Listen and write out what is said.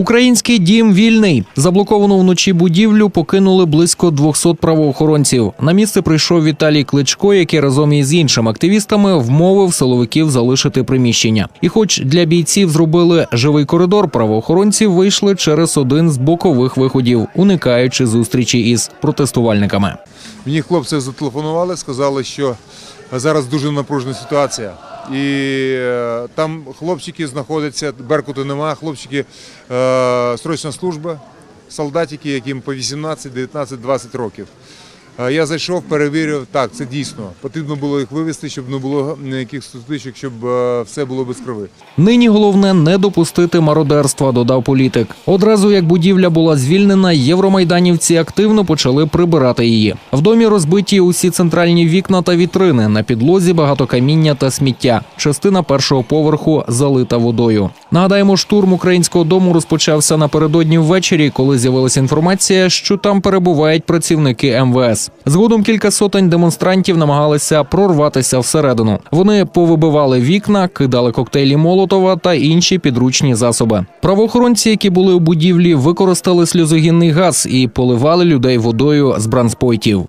Український дім вільний. Заблоковану вночі будівлю покинули близько 200 правоохоронців. На місце прийшов Віталій Кличко, який разом із іншими активістами вмовив силовиків залишити приміщення. І, хоч для бійців зробили живий коридор, правоохоронці вийшли через один з бокових виходів, уникаючи зустрічі із протестувальниками. Мені хлопці зателефонували, сказали, що зараз дуже напружена ситуація. І е, там хлопчики знаходяться, Беркуту нема, хлопчики е, срочна служба, солдатики, яким по 18, 19, 20 років. Я зайшов, перевірив, так, це дійсно. Потрібно було їх вивезти, щоб не було ніяких сутичок, щоб е, все було без крови. Нині головне не допустити мародерства, додав політик. Одразу як будівля була звільнена, євромайданівці активно почали прибирати її. В домі розбиті усі центральні вікна та вітрини. На підлозі багато каміння та сміття. Частина першого поверху залита водою. Нагадаємо, штурм українського дому розпочався напередодні ввечері, коли з'явилася інформація, що там перебувають працівники МВС. Згодом кілька сотень демонстрантів намагалися прорватися всередину. Вони повибивали вікна, кидали коктейлі Молотова та інші підручні засоби. Правоохоронці, які були у будівлі, використали сльозогінний газ і поливали людей водою з бранспойтів.